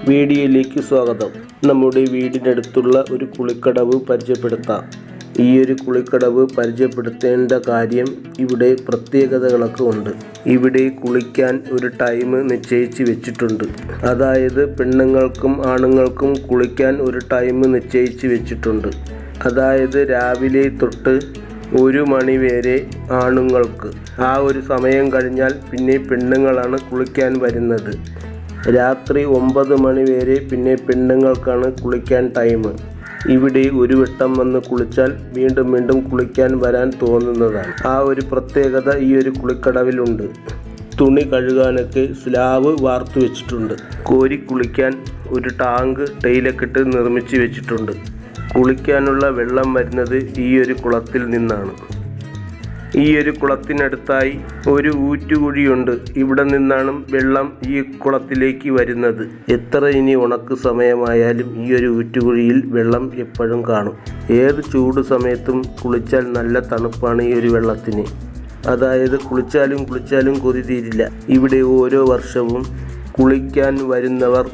വീഡിയോയിലേക്ക് സ്വാഗതം. നമ്മുടെ വീടിനടുത്തുള്ള ഒരു കുളിക്കടവ് പരിചയപ്പെടുത്താം. ഈ ഒരു കുളിക്കടവ് പരിചയപ്പെടുത്തേണ്ട കാര്യം ഇവിടെ പ്രത്യേകതകളൊക്കെ ഉണ്ട്. ഇവിടെ കുളിക്കാൻ ഒരു ടൈം നിശ്ചയിച്ച് വെച്ചിട്ടുണ്ട്. അതായത് പെണ്ണുങ്ങൾക്കും ആണുങ്ങൾക്കും കുളിക്കാൻ ഒരു ടൈം നിശ്ചയിച്ച് വെച്ചിട്ടുണ്ട്. അതായത് രാവിലെ തൊട്ട് ഒരു മണി വരെ ആണുങ്ങൾക്ക്. ആ ഒരു സമയം കഴിഞ്ഞാൽ പിന്നെ പെണ്ണുങ്ങളാണ് കുളിക്കാൻ വരുന്നത്. രാത്രി ഒമ്പത് മണി വരെ പിന്നെ പെണ്ണുങ്ങൾക്കാണ് കുളിക്കാൻ ടൈം ഇവിടെ ഒരു വട്ടം വന്ന് കുളിച്ചാൽ വീണ്ടും വീണ്ടും കുളിക്കാൻ വരാൻ തോന്നുന്നതാണ്. ആ ഒരു പ്രത്യേകത ഈ ഒരു കുളിക്കടവിലുണ്ട് തുണി കഴുകാനൊക്കെ സ്ലാവ് വാർത്തു വെച്ചിട്ടുണ്ട്. കോരി കുളിക്കാൻ ഒരു ടാങ്ക് ടൈലൊക്കെ ഇട്ട് നിർമ്മിച്ച് വെച്ചിട്ടുണ്ട്. കുളിക്കാനുള്ള വെള്ളം വരുന്നത് ഈ ഒരു കുളത്തിൽ നിന്നാണ്. ഈ ഒരു കുളത്തിനടുത്തായി ഒരു ഊറ്റുകുഴിയുണ്ട്. ഇവിടെ നിന്നാണ് വെള്ളം ഈ കുളത്തിലേക്ക് വരുന്നത്. എത്ര ഇനി ഉണക്ക് സമയമായാലും ഈ ഒരു ഊറ്റുകുഴിയിൽ വെള്ളം എപ്പോഴും കാണും. ഏത് ചൂട് സമയത്തും കുളിച്ചാൽ നല്ല തണുപ്പാണ് ഈ ഒരു വെള്ളത്തിന്. അതായത് കുളിച്ചാലും കുളിച്ചാലും കൊതി തീരില്ല. ഇവിടെ ഓരോ വർഷവും കുളിക്കാൻ വരുന്നവർ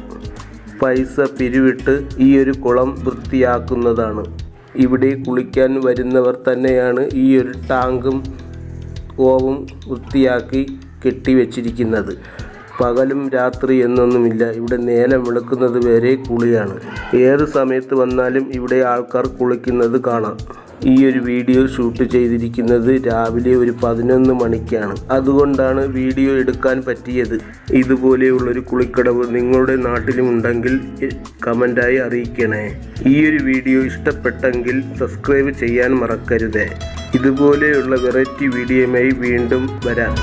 പൈസ പിരിവിട്ട് ഈ ഒരു കുളം വൃത്തിയാക്കുന്നതാണ്. ഇവിടെ കുളിക്കാൻ വരുന്നവർ തന്നെയാണ് ഈ ഒരു ടാങ്കും ഓവും വൃത്തിയാക്കി കെട്ടിവെച്ചിരിക്കുന്നത്. പകലും രാത്രി എന്നൊന്നുമില്ല. ഇവിടെ നേരം വെളുക്കുന്നത് വരെ കുളിയാണ്. ഏത് സമയത്ത് വന്നാലും ഇവിടെ ആൾക്കാർ കുളിക്കുന്നത് കാണാം. ഈ ഒരു വീഡിയോ ഷൂട്ട് ചെയ്തിരിക്കുന്നത് രാവിലെ ഒരു പതിനൊന്ന് മണിക്കാണ്. അതുകൊണ്ടാണ് വീഡിയോ എടുക്കാൻ പറ്റിയത്. ഇതുപോലെയുള്ളൊരു കുളിക്കടവ് നിങ്ങളുടെ നാട്ടിലും ഉണ്ടെങ്കിൽ കമന്റായി അറിയിക്കണേ. ഈ ഒരു വീഡിയോ ഇഷ്ടപ്പെട്ടെങ്കിൽ സബ്സ്ക്രൈബ് ചെയ്യാൻ മറക്കരുതേ. ഇതുപോലെയുള്ള വെറൈറ്റി വീഡിയോയുമായി വീണ്ടും വരാം.